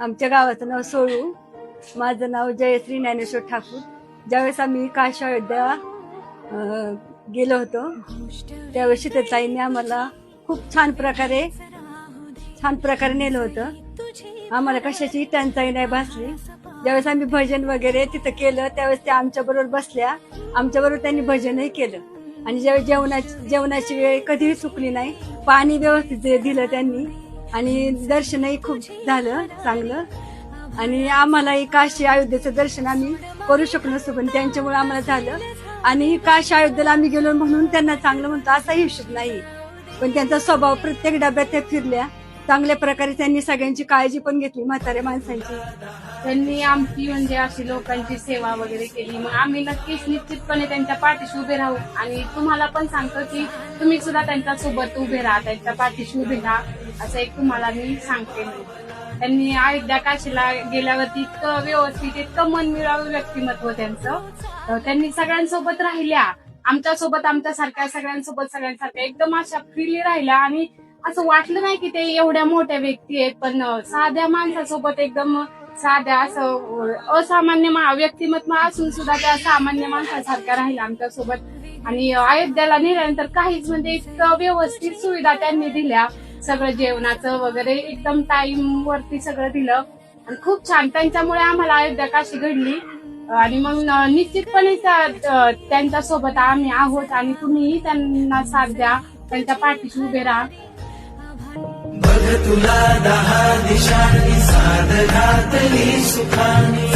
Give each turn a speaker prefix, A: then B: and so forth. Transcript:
A: आमच्या गावाचं नाव सोळू. माझं नाव जयश्री ज्ञानेश्वर ठाकूर. ज्यावेळेस आम्ही काशा अयोध्या गेलो होतो त्यावेळेस शीतताईंनी आम्हाला खूप छान प्रकारे छान प्रकारे नेलं होतं. आम्हाला कशाची टंचाई नाही भासली. ज्यावेळेस आम्ही भजन वगैरे तिथं केलं त्यावेळेस त्या आमच्या बरोबर बसल्या. आमच्या बरोबर त्यांनी भजनही केलं. आणि ज्यावेळेस जेवणाची जेवणाची वेळ कधीही चुकली नाही पाणी व्यवस्थित दिलं त्यांनी आणि दर्शनही खूप झालं चांगलं. आणि आम्हालाही काशी अयोध्येचं दर्शन आम्ही करू शकलो नसतो पण त्यांच्यामुळे आम्हाला झालं. आणि काशी अयोध्येला आम्ही गेलो म्हणून त्यांना चांगलं म्हणतो असाही हिशोब नाही. पण त्यांचा स्वभाव प्रत्येक डब्यात त्या फिरल्या. चांगल्या प्रकारे त्यांनी सगळ्यांची काळजी पण घेतली म्हाताऱ्या माणसांची.
B: त्यांनी आमची म्हणजे अशी लोकांची सेवा वगैरे केली. मग आम्ही नक्कीच निश्चितपणे त्यांच्या पाठीशी उभे राहू. आणि तुम्हाला पण सांगतो की तुम्ही सुद्धा त्यांच्यासोबत उभे राहा त्यांच्या पाठीशी उभे राहा. असं एक तुम्हाला मी सांगते. त्यांनी अयोध्या काशीला गेल्यावरती इतकं व्यवस्थित इतकं मनमिळावं व्यक्तिमत्व त्यांचं. त्यांनी सगळ्यांसोबत राहिल्या. आमच्यासोबत आमच्यासारख्या सगळ्यांसोबत सगळ्यांसारख्या एकदम अशा फ्रीली राहिल्या. आणि असं वाटलं नाही की ते एवढ्या मोठ्या व्यक्ती आहेत पण साध्या माणसासोबत एकदम साध्या असं असामान्य व्यक्तिमत्व असून सुद्धा त्या सामान्य माणसासारख्या राहिल्या आमच्यासोबत. आणि अयोध्याला नेल्यानंतर काहीच म्हणजे इतकं व्यवस्थित सुविधा त्यांनी दिल्या. सगळं जेवणाचं वगैरे एकदम टाइम वरती सगळं दिलं. आणि खूप छान. त्यांच्यामुळे आम्हाला अयोध्या काशी घडली. आणि मग निश्चितपणे त्यांच्यासोबत आम्ही आहोत आणि तुम्हीही त्यांना साथ द्या. त्यांच्या पाठीशी उभे राहा.
C: बघ तुला दहा दिशांनी साध घातली सुखानी.